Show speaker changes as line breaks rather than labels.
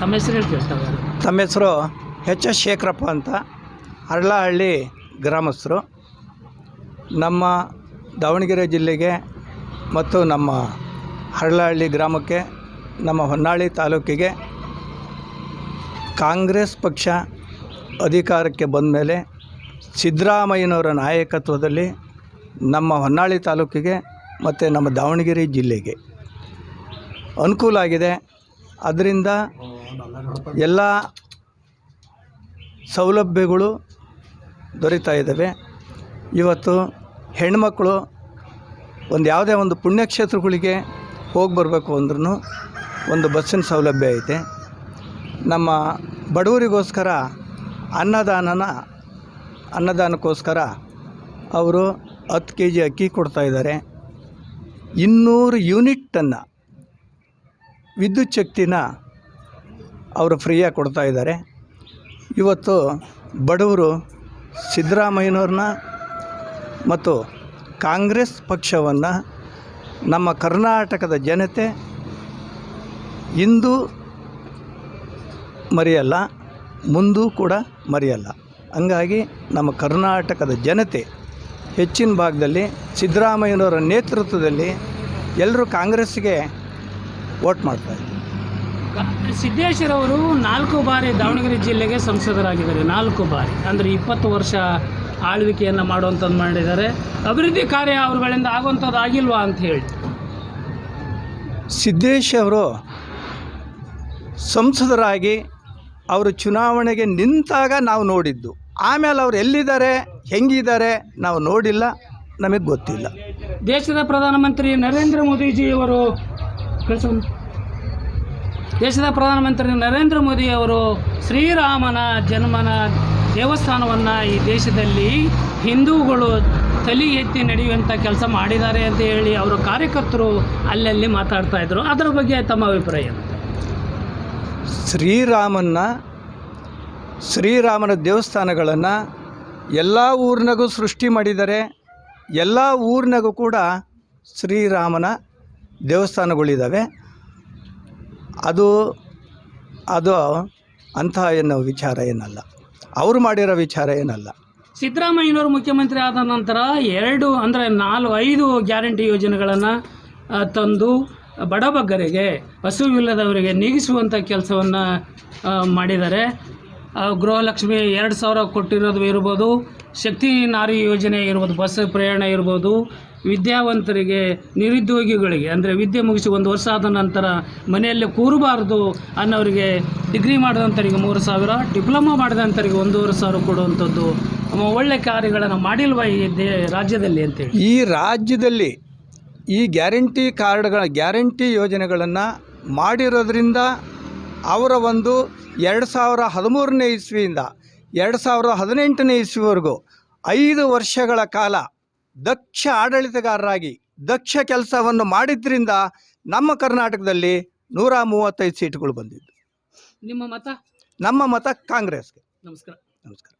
ತಮ್ಮ ಹೆಸರು ಹೇಳ್ತೀವಿ ತಾವು
ತಮ್ಮ ಹೆಸರು ಎಚ್ ಎಸ್ ಶೇಖರಪ್ಪ ಅಂತ. ಹರಳಹಳ್ಳಿ ಗ್ರಾಮಸ್ಥರು. ನಮ್ಮ ದಾವಣಗೆರೆ ಜಿಲ್ಲೆಗೆ ಮತ್ತು ನಮ್ಮ ಹರಳಹಳ್ಳಿ ಗ್ರಾಮಕ್ಕೆ, ನಮ್ಮ ಹೊನ್ನಾಳಿ ತಾಲೂಕಿಗೆ ಕಾಂಗ್ರೆಸ್ ಪಕ್ಷ ಅಧಿಕಾರಕ್ಕೆ ಬಂದ ಮೇಲೆ ಸಿದ್ದರಾಮಯ್ಯನವರ ನಾಯಕತ್ವದಲ್ಲಿ ನಮ್ಮ ಹೊನ್ನಾಳಿ ತಾಲೂಕಿಗೆ ಮತ್ತು ನಮ್ಮ ದಾವಣಗೆರೆ ಜಿಲ್ಲೆಗೆ ಅನುಕೂಲ ಆಗಿದೆ. ಅದರಿಂದ ಎಲ್ಲ ಸೌಲಭ್ಯಗಳು ದೊರೀತಾ ಇದ್ದಾವೆ. ಇವತ್ತು ಹೆಣ್ಮಕ್ಳು ಒಂದು ಯಾವುದೇ ಒಂದು ಪುಣ್ಯಕ್ಷೇತ್ರಗಳಿಗೆ ಹೋಗಿ ಬರಬೇಕು ಅಂದ್ರೂ ಒಂದು ಬಸ್ಸಿನ ಸೌಲಭ್ಯ ಐತೆ. ನಮ್ಮ ಬಡವರಿಗೋಸ್ಕರ ಅನ್ನದಾನನ, ಅನ್ನದಾನಕ್ಕೋಸ್ಕರ ಅವರು ಹತ್ತು ಕೆ ಜಿ ಅಕ್ಕಿ ಕೊಡ್ತಾಯಿದ್ದಾರೆ ಇನ್ನೂರು ಯೂನಿಟನ್ನು ವಿದ್ಯುತ್ ಶಕ್ತಿನ ಅವರು ಫ್ರೀಯಾಗಿ ಕೊಡ್ತಾ ಇದ್ದಾರೆ. ಇವತ್ತು ಬಡವರು ಸಿದ್ದರಾಮಯ್ಯನವ್ರನ್ನ ಮತ್ತು ಕಾಂಗ್ರೆಸ್ ಪಕ್ಷವನ್ನು ನಮ್ಮ ಕರ್ನಾಟಕದ ಜನತೆ ಇಂದು ಮರೆಯಲ್ಲ, ಮುಂದೂ ಕೂಡ ಮರೆಯಲ್ಲ. ಹಂಗಾಗಿ ನಮ್ಮ ಕರ್ನಾಟಕದ ಜನತೆ ಹೆಚ್ಚಿನ ಭಾಗದಲ್ಲಿ ಸಿದ್ದರಾಮಯ್ಯನವರ ನೇತೃತ್ವದಲ್ಲಿ ಎಲ್ಲರೂ ಕಾಂಗ್ರೆಸ್ಗೆ ವೋಟ್ ಮಾಡ್ತಾರೆ
ಸಿದ್ದೇಶ್ವರವರು ನಾಲ್ಕು ಬಾರಿ ದಾವಣಗೆರೆ ಜಿಲ್ಲೆಗೆ ಸಂಸದರಾಗಿದ್ದಾರೆ ನಾಲ್ಕು ಬಾರಿ. ಅಂದರೆ ಇಪ್ಪತ್ತು ವರ್ಷ ಆಳ್ವಿಕೆಯನ್ನು ಮಾಡುವಂಥದ್ದು ಮಾಡಿದ್ದಾರೆ. ಅಭಿವೃದ್ಧಿ ಕಾರ್ಯ ಅವರುಗಳಿಂದ ಆಗುವಂಥದ್ದು ಆಗಿಲ್ವಾ ಅಂತ ಹೇಳಿ.
ಸಿದ್ದೇಶ್ ಅವರು ಸಂಸದರಾಗಿ ಅವರು ಚುನಾವಣೆಗೆ ನಿಂತಾಗ ನಾವು ನೋಡಿದ್ದು. ಆಮೇಲೆ ಅವ್ರು ಎಲ್ಲಿದ್ದಾರೆ ಹೆಂಗಿದ್ದಾರೆ ನಾವು ನೋಡಿಲ್ಲ ನಮಗೆ ಗೊತ್ತಿಲ್ಲ.
ದೇಶದ ಪ್ರಧಾನಮಂತ್ರಿ ನರೇಂದ್ರ ಮೋದಿಜಿಯವರು ಕೆಲಸ ದೇಶದ ಪ್ರಧಾನಮಂತ್ರಿ ನರೇಂದ್ರ ಮೋದಿಯವರು ಶ್ರೀರಾಮನ ಜನ್ಮನ ದೇವಸ್ಥಾನವನ್ನು ಈ ದೇಶದಲ್ಲಿ ಹಿಂದೂಗಳು ತಲೆ ಎತ್ತಿ ನಡೆಯುವಂಥ ಕೆಲಸ ಮಾಡಿದ್ದಾರೆ ಅಂತ ಹೇಳಿ ಅವರ ಕಾರ್ಯಕರ್ತರು ಅಲ್ಲಲ್ಲಿ ಮಾತಾಡ್ತಾ ಇದ್ರು. ಅದರ ಬಗ್ಗೆ ತಮ್ಮ ಅಭಿಪ್ರಾಯ
ಶ್ರೀರಾಮನ ಶ್ರೀರಾಮನ ದೇವಸ್ಥಾನಗಳನ್ನು ಎಲ್ಲ ಊರಿನಾಗೂ ಸೃಷ್ಟಿ ಮಾಡಿದ್ದಾರೆ ಎಲ್ಲ ಊರಿನಾಗೂ ಕೂಡ ಶ್ರೀರಾಮನ ದೇವಸ್ಥಾನಗಳಿದ್ದಾವೆ. ಅದು ಅದು ಅಂತಹ ಏನು ವಿಚಾರ ಏನಲ್ಲ. ಅವರು ಮಾಡಿರೋ ವಿಚಾರ ಏನಲ್ಲ.
ಸಿದ್ದರಾಮಯ್ಯನವರು ಮುಖ್ಯಮಂತ್ರಿ ಆದ ನಂತರ ಎರಡು ಅಂದರೆ ನಾಲ್ಕು, ಐದು ಗ್ಯಾರಂಟಿ ಯೋಜನೆಗಳನ್ನು ತಂದು ಬಡಬಗ್ಗರಿಗೆ, ಹಸುವಿಲ್ಲದವರಿಗೆ ನೀಗಿಸುವಂಥ ಕೆಲಸವನ್ನು ಮಾಡಿದ್ದಾರೆ. ಗೃಹಲಕ್ಷ್ಮಿ ಎರಡು ಸಾವಿರ ಕೊಟ್ಟಿರೋದು ಇರ್ಬೋದು, ಶಕ್ತಿ ನಾರಿ ಯೋಜನೆ ಇರ್ಬೋದು, ಬಸ್ ಪ್ರಯಾಣ ಇರ್ಬೋದು ವಿದ್ಯಾವಂತರಿಗೆ, ನಿರುದ್ಯೋಗಿಗಳಿಗೆ, ಅಂದರೆ ವಿದ್ಯೆ ಮುಗಿಸಿ ಒಂದು ವರ್ಷ ಆದ ನಂತರ ಮನೆಯಲ್ಲೇ ಕೂರಬಾರ್ದು ಅನ್ನೋರಿಗೆ ಡಿಗ್ರಿ ಮಾಡಿದಂಥವರಿಗೆ ಮೂರು ಸಾವಿರ ಡಿಪ್ಲೊಮಾ ಮಾಡಿದಂಥವರಿಗೆ ಒಂದೂವರೆ ಸಾವಿರ ಕೊಡುವಂಥದ್ದು ಒಳ್ಳೆ ಕಾರ್ಯಗಳನ್ನು ಮಾಡಿಲ್ವ ಈ ದೇ ರಾಜ್ಯದಲ್ಲಿ ಅಂತೇಳಿ?
ಈ ರಾಜ್ಯದಲ್ಲಿ ಈ ಗ್ಯಾರಂಟಿ ಕಾರ್ಡ್ಗಳ, ಗ್ಯಾರಂಟಿ ಯೋಜನೆಗಳನ್ನು ಮಾಡಿರೋದ್ರಿಂದ ಅವರ ಒಂದು ಎರಡು ಸಾವಿರ ಹದಿಮೂರನೇ ಇಸ್ವಿಯಿಂದ ಎರಡು ಸಾವಿರದ ಹದಿನೆಂಟನೇ ಇಸ್ವಿವರೆಗೂ ಐದು ವರ್ಷಗಳ ಕಾಲ ದಕ್ಷ ಆಡಳಿತಗಾರರಾಗಿ ದಕ್ಷ ಕೆಲಸವನ್ನು ಮಾಡಿದ್ರಿಂದ ನಮ್ಮ ಕರ್ನಾಟಕದಲ್ಲಿ ನೂರ ಮೂವತ್ತೈದು ಸೀಟುಗಳು ಬಂದಿದ್ದು.
ನಿಮ್ಮ ಮತ?
ನಮ್ಮ ಮತ ಕಾಂಗ್ರೆಸ್ಗೆ.
ನಮಸ್ಕಾರ.
ನಮಸ್ಕಾರ.